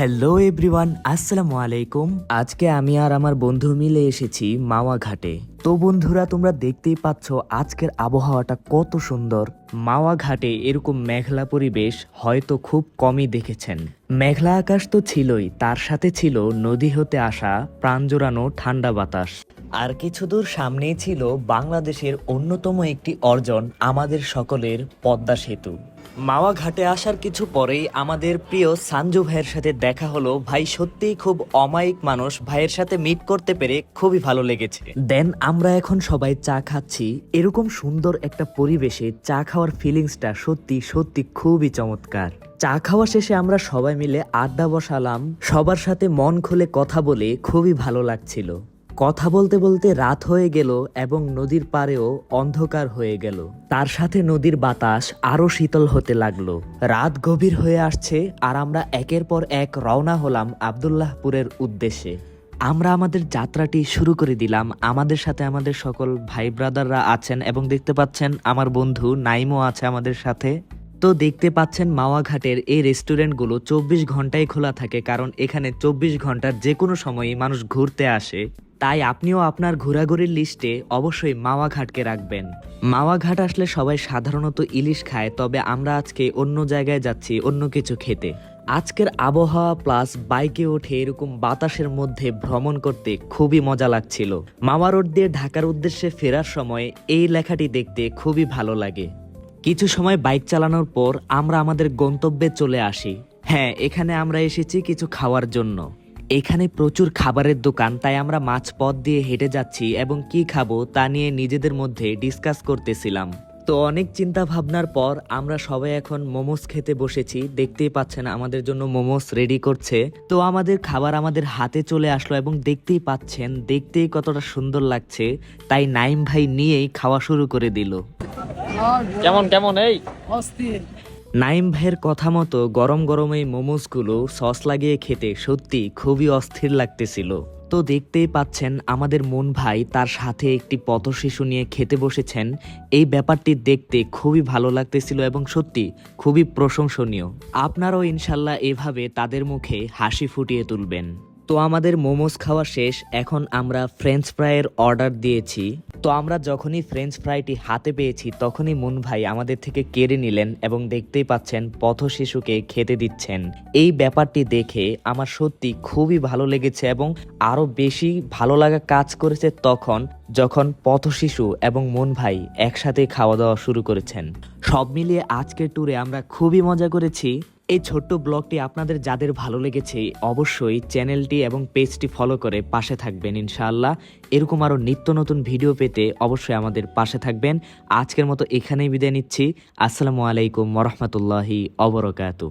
Hello everyone আসসালামু আলাইকুম আজকে আমি আর আমার বন্ধু মিলে এসেছি মাওয়া ঘাটে। তো বন্ধুরা, তোমরা দেখতেই পাচ্ছ আজকের আবহাওয়াটা কত সুন্দর। মাওয়া ঘাটে এরকম মেঘলা পরিবেশ হয়তো খুব কমই দেখেছেন। মেঘলা আকাশ তো ছিলই, তার সাথে ছিল নদী হতে আসা প্রাণ জোড়ানো ঠান্ডা বাতাস। আর কিছু দূর সামনেই ছিল বাংলাদেশের অন্যতম একটি অর্জন, আমাদের সকলের পদ্মা সেতু। মাওয়া ঘাটে আসার কিছু পরেই আমাদের প্রিয় সানজু ভাইয়ের সাথে দেখা হলো। ভাই সত্যিই খুব অমায়িক মানুষ, ভাইয়ের সাথে মিট করতে পেরে খুবই ভালো লেগেছে। দেন আমরা এখন সবাই চা খাচ্ছি। এরকম সুন্দর একটা পরিবেশে চা খাওয়ার ফিলিংসটা সত্যি সত্যি খুবই চমৎকার। চা খাওয়া শেষে আমরা সবাই মিলে আড্ডা বসালাম। সবার সাথে মন খুলে কথা বলে খুবই ভালো লাগছিল। কথা বলতে বলতে রাত হয়ে গেল এবং নদীর পাড়েও অন্ধকার হয়ে গেল। তার সাথে নদীর বাতাস আরও শীতল হতে লাগল। রাত গভীর হয়ে আসছে আর আমরা একের পর এক রওনা হলাম আবদুল্লাহপুরের উদ্দেশ্যে। আমরা আমাদের যাত্রাটি শুরু করে দিলাম। আমাদের সাথে আমাদের সকল ভাই ব্রাদাররা আছেন এবং দেখতে পাচ্ছেন আমার বন্ধু নাইমও আছে আমাদের সাথে। তো দেখতে পাচ্ছেন মাওয়া ঘাটের এই রেস্টুরেন্টগুলো চব্বিশ ঘন্টায় খোলা থাকে কারণ এখানে চব্বিশ ঘণ্টার যে কোনো সময়ই মানুষ ঘুরতে আসে। তাই আপনিও আপনার ঘোরাঘুরির লিস্টে অবশ্যই মাওয়া ঘাটকে রাখবেন। মাওয়া ঘাট আসলে সবাই সাধারণত ইলিশ খায়, তবে আমরা আজকে অন্য জায়গায় যাচ্ছি, অন্য কিছু খেতে। আজকের আবহাওয়া প্লাস বাইকে উঠে এরকম বাতাসের মধ্যে ভ্রমণ করতে খুবই মজা লাগছিল। মাওয়া রোড দিয়ে ঢাকার উদ্দেশ্যে ফেরার সময় এই লেখাটি দেখতে খুবই ভালো লাগে। কিছু সময় বাইক চালানোর পর আমরা আমাদের গন্তব্যে চলে আসি। হ্যাঁ এখানে আমরা এসেছি কিছু খাওয়ার জন্য। এখানে প্রচুর খাবারের দোকান তাই আমরা মাছ পথ দিয়ে হেঁটে যাচ্ছি এবং কি খাব তা নিয়ে নিজেদের মধ্যে ডিসকাস করতেছিলাম। তো অনেক চিন্তা ভাবনার পর আমরা সবাই এখন মোমোস খেতে বসেছি দেখতেই পাচ্ছেন আমাদের জন্য মোমোস রেডি করছে। তো আমাদের খাবার আমাদের হাতে চলে আসলো এবং দেখতেই পাচ্ছেন দেখতেই কতটা সুন্দর লাগছে তাই নাইম ভাই নিয়েই খাওয়া শুরু করে দিল। কেমন কেমন এই? অস্থির। নাইম ভাইয়ের কথা মতো গরম গরম এই মোমোসগুলো সস লাগিয়ে খেতে সত্যি খুবই অস্থির লাগতেছিল। তো দেখতেই পাচ্ছেন আমাদের মন ভাই তার সাথে একটি পথশিশু নিয়ে খেতে বসেছেন। এই ব্যাপারটি দেখতে খুবই ভালো লাগতেছিল এবং সত্যি খুবই প্রশংসনীয়। আপনারাও ইনশাল্লাহ এভাবে তাদের মুখে হাসি ফুটিয়ে তুলবেন। তো আমাদের মোমোস খাওয়া শেষ, এখন আমরা ফ্রেঞ্চ ফ্রাইয়ের অর্ডার দিয়েছি। তো আমরা যখনই ফ্রেঞ্চ ফ্রাইটি হাতে পেয়েছি, তখনই মুন ভাই আমাদের থেকে কেড়ে নিলেন এবং দেখতেই পাচ্ছেন পথ শিশুকে খেতে দিচ্ছেন। এই ব্যাপারটি দেখে আমার সত্যি খুবই ভালো লেগেছে এবং আরও বেশি ভালো লাগা কাজ করেছে তখন যখন পথ শিশু এবং মন ভাই একসাথে খাওয়া দাওয়া শুরু করেছেন। সব মিলিয়ে আজকের ট্যুরে আমরা খুবই মজা করেছি। এই ছোট্ট ব্লগটি আপনাদের যাদের ভালো লেগেছে, অবশ্যই চ্যানেলটি এবং পেজটি ফলো করে পাশে থাকবেন ইনশাআল্লাহ। এরকম আরও নিত্য নতুন ভিডিও পেতে অবশ্যই আমাদের পাশে থাকবেন। আজকের মতো এখানেই বিদায় নিচ্ছি। আসসালামু আলাইকুম মরহমতুল্লাহি অবরকাতু